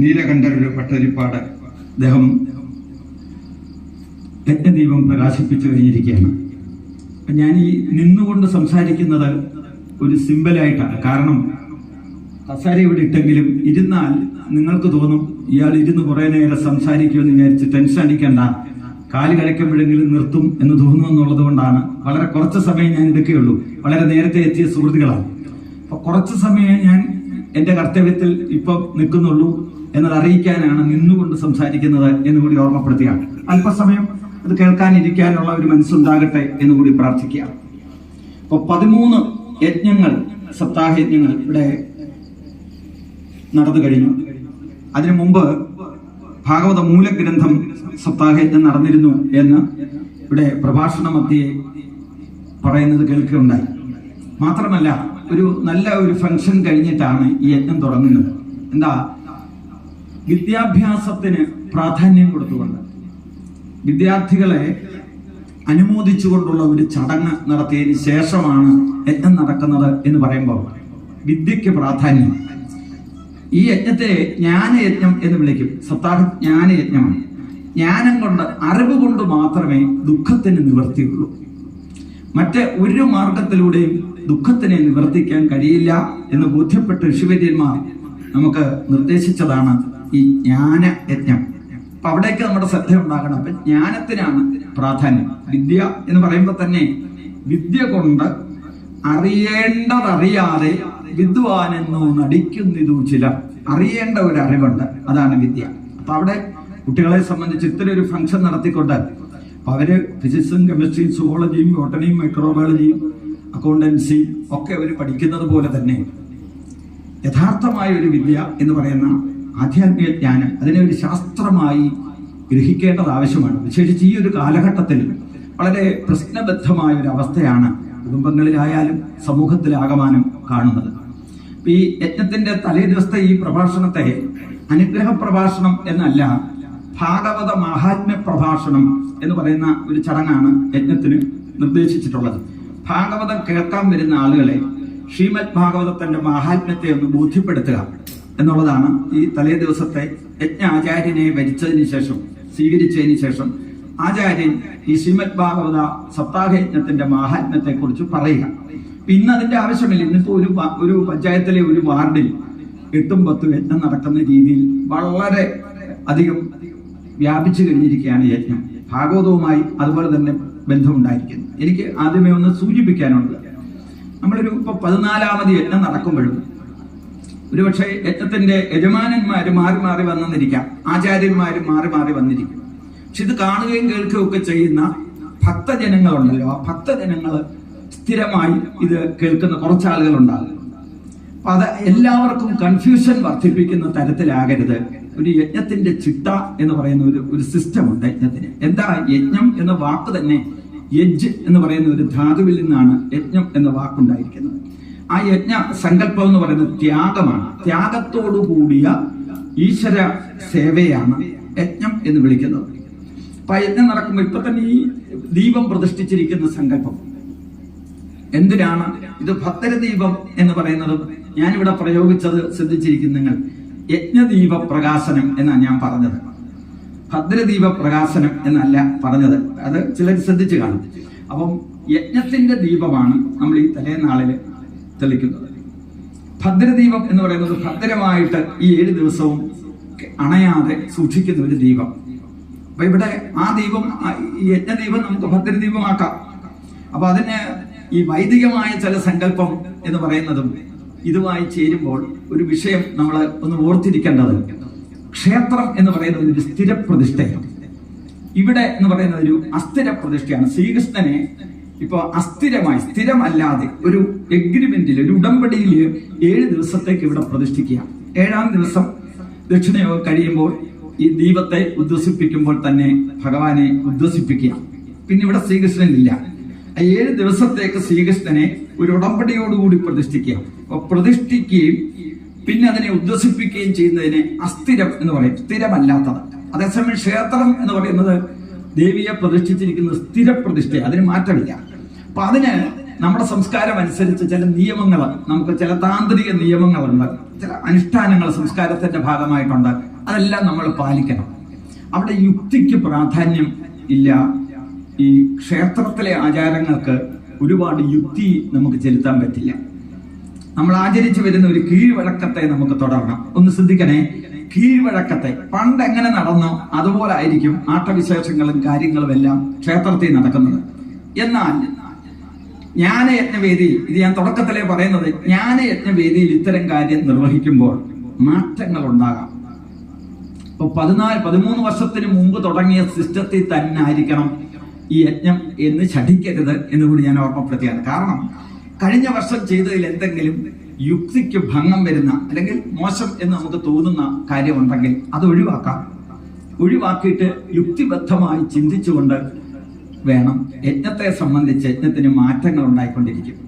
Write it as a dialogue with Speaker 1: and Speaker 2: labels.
Speaker 1: നീലകണ്ഠരുടെ പട്ടരിപ്പാട് അദ്ദേഹം യജ്ഞദീപം പ്രകാശിപ്പിച്ചു കഴിഞ്ഞിരിക്കുകയാണ്. ഞാൻ ഈ നിന്നുകൊണ്ട് സംസാരിക്കുന്നത് ഒരു സിമ്പലായിട്ടാണ് കാരണം കസാര ഇവിടെ ഇട്ടെങ്കിലും ഇരുന്നാൽ നിങ്ങൾക്ക് തോന്നും ഇയാൾ ഇരുന്ന് കുറെ നേരം സംസാരിക്കുമെന്ന് വിചാരിച്ച് ടെൻഷൻ അടിക്കണ്ട. കാൽ കഴിക്കുമ്പോഴെങ്കിലും നിർത്തും എന്ന് തോന്നുന്നു എന്നുള്ളത് കൊണ്ടാണ് വളരെ കുറച്ച് സമയം ഞാൻ എടുക്കുകയുള്ളൂ. വളരെ നേരത്തെ എത്തിയ സുഹൃത്തുക്കളാണ്. അപ്പൊ കുറച്ച് സമയം ഞാൻ എന്റെ കർത്തവ്യത്തിൽ ഇപ്പം നിൽക്കുന്നുള്ളൂ എന്നത് അറിയിക്കാനാണ് നിന്നുകൊണ്ട് സംസാരിക്കുന്നത് എന്ന് കൂടി ഓർമ്മപ്പെടുത്തുകയാണ്. അല്പസമയം അത് കേൾക്കാനിരിക്കാനുള്ള ഒരു മനസ്സുണ്ടാകട്ടെ എന്ന് കൂടി പ്രാർത്ഥിക്കുക അപ്പൊ പതിമൂന്ന് യജ്ഞങ്ങൾ സപ്താഹ യജ്ഞങ്ങൾ ഇവിടെ നടന്നു കഴിഞ്ഞു. അതിനു മുമ്പ് ഭാഗവത മൂലഗ്രന്ഥം സപ്താഹയജ്ഞം നടന്നിരുന്നു എന്ന് ഇവിടെ പ്രഭാഷണ മധ്യേ പറയുന്നത് കേൾക്കുകയുണ്ടായി. മാത്രമല്ല ഒരു നല്ല ഒരു ഫംഗ്ഷൻ കഴിഞ്ഞിട്ടാണ് ഈ യജ്ഞം തുടങ്ങുന്നത്. എന്താ? വിദ്യാഭ്യാസത്തിന് പ്രാധാന്യം കൊടുത്തുകൊണ്ട്. വിദ്യാർത്ഥികളെ അനുമോദിച്ചുകൊണ്ടുള്ള ഒരു ചടങ്ങ് നടത്തിയതിന് ശേഷമാണ് യജ്ഞം നടക്കുന്നത് എന്ന് പറയുമ്പോൾ വിദ്യയ്ക്ക് പ്രാധാന്യം. ഈ യജ്ഞത്തെ ജ്ഞാനയജ്ഞം എന്ന് വിളിക്കും. സപ്താഹ ജ്ഞാനയജ്ഞമാണ്. ജ്ഞാനം കൊണ്ട് അറിവ് കൊണ്ട് മാത്രമേ ദുഃഖത്തിന് നിവർത്തിയുള്ളൂ മറ്റ് ഒരു മാർഗത്തിലൂടെയും ദുഃഖത്തിനെ നിവർത്തിക്കാൻ കഴിയില്ല എന്ന് ബോധ്യപ്പെട്ട ഋഷിവര്യന്മാർ നമുക്ക് നിർദ്ദേശിച്ചതാണ് ഈ ജ്ഞാന യജ്ഞം അപ്പൊ അവിടേക്ക് നമ്മുടെ ശ്രദ്ധ ഉണ്ടാകണം അപ്പൊ ജ്ഞാനത്തിനാണ് പ്രാധാന്യം. വിദ്യ എന്ന് പറയുമ്പോൾ തന്നെ വിദ്യ കൊണ്ട് അറിയേണ്ടതറിയാതെ വിദ്വാനെന്നു നടിക്കുന്നിതു ചിലർ അറിയേണ്ട ഒരു അറിവുണ്ട്. അതാണ് വിദ്യ. അപ്പൊ അവിടെ കുട്ടികളെ സംബന്ധിച്ച് ഇത്തരം ഒരു ഫംഗ്ഷൻ നടത്തിക്കൊണ്ട് അവർ ഫിസിക്സും കെമിസ്ട്രിയും സുവോളജിയും ബോട്ടണിയും മൈക്രോബയോളജിയും അക്കൗണ്ടൻസിയും ഒക്കെ അവർ പഠിക്കുന്നത് പോലെ തന്നെ യഥാർത്ഥമായ ഒരു വിദ്യ എന്ന് പറയുന്ന ആധ്യാത്മിക ജ്ഞാനം അതിനെ ഒരു ശാസ്ത്രമായി ഗ്രഹിക്കേണ്ടത് ആവശ്യമാണ്. വിശേഷിച്ച് ഈ ഒരു കാലഘട്ടത്തിൽ വളരെ പ്രശ്നബദ്ധമായ ഒരു അവസ്ഥയാണ് കുടുംബങ്ങളിലായാലും സമൂഹത്തിലാകമാനം കാണുന്നത്. ഈ യജ്ഞത്തിന്റെ തലേ ദിവസത്തെ ഈ പ്രഭാഷണത്തെ അനുഗ്രഹ പ്രഭാഷണം എന്നല്ല ഭാഗവത മഹാത്മ്യ പ്രഭാഷണം എന്ന് പറയുന്ന ഒരു ചടങ്ങാണ് യജ്ഞത്തിന് നിർദ്ദേശിച്ചിട്ടുള്ളത്. ഭാഗവതം കേൾക്കാൻ വരുന്ന ആളുകളെ ശ്രീമദ് ഭാഗവതത്തിന്റെ മഹാത്മ്യത്തെ ഒന്ന് ബോധ്യപ്പെടുത്തുക എന്നുള്ളതാണ് ഈ തലേ ദിവസത്തെ യജ്ഞ ആചാര്യനെ വരിച്ചതിന് ശേഷം സ്വീകരിച്ചതിന് ശേഷം ആചാര്യൻ ഈ ശ്രീമദ് ഭാഗവത സപ്താഹയജ്ഞത്തിന്റെ മഹാത്മ്യത്തെ കുറിച്ച് പറയുക ഇന്ന് അതിന്റെ ആവശ്യമില്ല. ഇന്നിപ്പോ ഒരു ഒരു പഞ്ചായത്തിലെ ഒരു വാർഡിൽ എട്ടും പത്തും യജ്ഞം നടക്കുന്ന രീതിയിൽ വളരെ അധികം വ്യാപിച്ചു കഴിഞ്ഞിരിക്കുകയാണ് യജ്ഞം. ഭാഗവതവുമായി അതുപോലെ തന്നെ ബന്ധമുണ്ടായിരിക്കുന്നു. എനിക്ക് ആദ്യമേ ഒന്ന് സൂചിപ്പിക്കാനുള്ളത് നമ്മളൊരു ഇപ്പൊ പതിനാലാമത് യജ്ഞം നടക്കുമ്പോഴും ഒരുപക്ഷെ യജ്ഞത്തിന്റെ യജമാനന്മാര് മാറി മാറി വന്നിരിക്കാം. ആചാര്യന്മാര് മാറി മാറി വന്നിരിക്കും. പക്ഷെ ഇത് കാണുകയും കേൾക്കുകയും ഒക്കെ ചെയ്യുന്ന ഭക്തജനങ്ങളുണ്ടല്ലോ. ആ ഭക്തജനങ്ങൾ സ്ഥിരമായി ഇത് കേൾക്കുന്ന കുറച്ചാളുകൾ ഉണ്ടാകും അപ്പൊ അത് എല്ലാവർക്കും കൺഫ്യൂഷൻ വർദ്ധിപ്പിക്കുന്ന തരത്തിലാകരുത്. ഒരു യജ്ഞത്തിന്റെ ചിട്ട എന്ന് പറയുന്ന ഒരു ഒരു സിസ്റ്റം ഉണ്ട് യജ്ഞത്തിന്. യജ്ഞം എന്ന വാക്ക് തന്നെ? യജ് എന്ന് പറയുന്ന ഒരു ധാതുവിൽ നിന്നാണ് യജ്ഞം എന്ന വാക്കുണ്ടായിരിക്കുന്നത്. ആ യജ്ഞ സങ്കല്പം എന്ന് പറയുന്നത് ത്യാഗമാണ്. ത്യാഗത്തോടു കൂടിയ ഈശ്വര സേവയാണ് യജ്ഞം എന്ന് വിളിക്കുന്നത്. അപ്പൊ ആ യജ്ഞം നടക്കുമ്പോൾ ഇപ്പൊ തന്നെ ഈ ദീപം പ്രതിഷ്ഠിച്ചിരിക്കുന്ന സങ്കല്പം. എന്തിനാണ് ഇത് ഭക്തര ദീപം എന്ന് പറയുന്നത്? ഞാനിവിടെ പ്രയോഗിച്ചത് ശ്രദ്ധിച്ചിരിക്കുന്ന നിങ്ങൾ യജ്ഞദീപ പ്രകാശനം എന്നാണ് ഞാൻ പറഞ്ഞത്. ഭദ്രദീപ പ്രകാശനം എന്നല്ല പറഞ്ഞത്. അത് ചിലർ ശ്രദ്ധിച്ചു കാണും. അപ്പം യജ്ഞത്തിന്റെ ദീപമാണ് നമ്മൾ ഈ തലേനാളിൽ തെളിക്കുന്നത്. ഭദ്രദീപം എന്ന് പറയുന്നത് ഭദ്രമായിട്ട് ഈ ഏഴ് ദിവസവും അണയാതെ സൂക്ഷിക്കുന്ന ഒരു ദീപം. അപ്പൊ ഇവിടെ ആ ദീപം ഈ യജ്ഞദീപം നമുക്ക് ഭദ്രദീപമാക്കാം. അപ്പൊ അതിന് ഈ വൈദികമായ ചില സങ്കല്പം എന്ന് പറയുന്നതും ഇതുമായി ചേരുമ്പോൾ ഒരു വിഷയം നമ്മൾ ഒന്ന് ഓർത്തിരിക്കേണ്ടത് ക്ഷേത്രം എന്ന് പറയുന്നത് ഒരു സ്ഥിരപ്രതിഷ്ഠയാണ് ഇവിടെ എന്ന് പറയുന്നത് ഒരു അസ്ഥിര പ്രതിഷ്ഠയാണ് ശ്രീകൃഷ്ണനെ ഇപ്പൊ അസ്ഥിരമായി സ്ഥിരമല്ലാതെ ഒരു എഗ്രിമെന്റിൽ ഒരു ഉടമ്പടിയിൽ ഏഴ് ദിവസത്തേക്ക് ഇവിടെ പ്രതിഷ്ഠിക്കുക. ഏഴാം ദിവസം ദക്ഷിണയോഗം കഴിയുമ്പോൾ ഈ ദീപത്തെ ഉദ്വസിപ്പിക്കുമ്പോൾ തന്നെ ഭഗവാനെ ഉദ്വസിപ്പിക്കുക. പിന്നെ ഇവിടെ ശ്രീകൃഷ്ണൻ ഇല്ല ഏഴ് ദിവസത്തേക്ക് ശ്രീകൃഷ്ണനെ ഒരു ഉടമ്പടിയോടുകൂടി പ്രതിഷ്ഠിക്കുക. അപ്പൊ പ്രതിഷ്ഠിക്കുകയും പിന്നെ അതിനെ ഉദ്വസിപ്പിക്കുകയും ചെയ്യുന്നതിനെ അസ്ഥിരം എന്ന് പറയും. സ്ഥിരമല്ലാത്തത്. അതേസമയം ക്ഷേത്രം എന്ന് പറയുന്നത് ദേവിയെ പ്രതിഷ്ഠിച്ചിരിക്കുന്ന സ്ഥിരപ്രതിഷ്ഠ. അതിന് മാറ്റമില്ല. അപ്പൊ അതിന് നമ്മുടെ സംസ്കാരം അനുസരിച്ച് ചില നിയമങ്ങൾ നമുക്ക് ചില താന്ത്രിക നിയമങ്ങളുണ്ട്. ചില അനുഷ്ഠാനങ്ങൾ സംസ്കാരത്തിന്റെ ഭാഗമായിട്ടുണ്ട്. അതെല്ലാം നമ്മൾ പാലിക്കണം. അവിടെ യുക്തിക്ക് പ്രാധാന്യം ഇല്ല. ഈ ക്ഷേത്രത്തിലെ ആചാരങ്ങൾക്ക് ഒരുപാട് യുക്തി നമുക്ക് ചെലുത്താൻ പറ്റില്ല. നമ്മൾ ആചരിച്ചു വരുന്ന ഒരു കീഴ്വഴക്കത്തെ നമുക്ക് തുടരണം ഒന്ന് ശ്രദ്ധിക്കണേ. കീഴ്വഴക്കത്തെ. പണ്ട് എങ്ങനെ നടന്നോ അതുപോലെ ആയിരിക്കും ആട്ടവിശേഷങ്ങളും കാര്യങ്ങളും എല്ലാം ക്ഷേത്രത്തിൽ നടക്കുന്നത്. എന്നാൽ ജ്ഞാനയജ്ഞവേദിയിൽ ഇത് ഞാൻ തുടക്കത്തിലേ പറയുന്നത് ജ്ഞാനയജ്ഞവേദിയിൽ ഇത്തരം കാര്യം നിർവഹിക്കുമ്പോൾ മാറ്റങ്ങൾ ഉണ്ടാകാം. ഇപ്പൊ പതിനാല് പതിമൂന്ന് വർഷത്തിന് മുമ്പ് തുടങ്ങിയ സിസ്റ്റത്തിൽ തന്നെ ആയിരിക്കണം ഈ യജ്ഞം എന്ന് ശഠിക്കരുത് എന്ന് കൂടി ഞാൻ ഓർമ്മപ്പെടുത്തിയാണ്. കാരണം കഴിഞ്ഞ വർഷം ചെയ്തതിൽ എന്തെങ്കിലും യുക്തിക്ക് ഭംഗം വരുന്ന അല്ലെങ്കിൽ മോശം എന്ന് നമുക്ക് തോന്നുന്ന കാര്യമുണ്ടെങ്കിൽ അത് ഒഴിവാക്കാം. ഒഴിവാക്കിയിട്ട് യുക്തിബദ്ധമായി ചിന്തിച്ചുകൊണ്ട് വേണം യജ്ഞത്തെ സംബന്ധിച്ച് യജ്ഞത്തിന് മാറ്റങ്ങൾ ഉണ്ടായിക്കൊണ്ടിരിക്കും.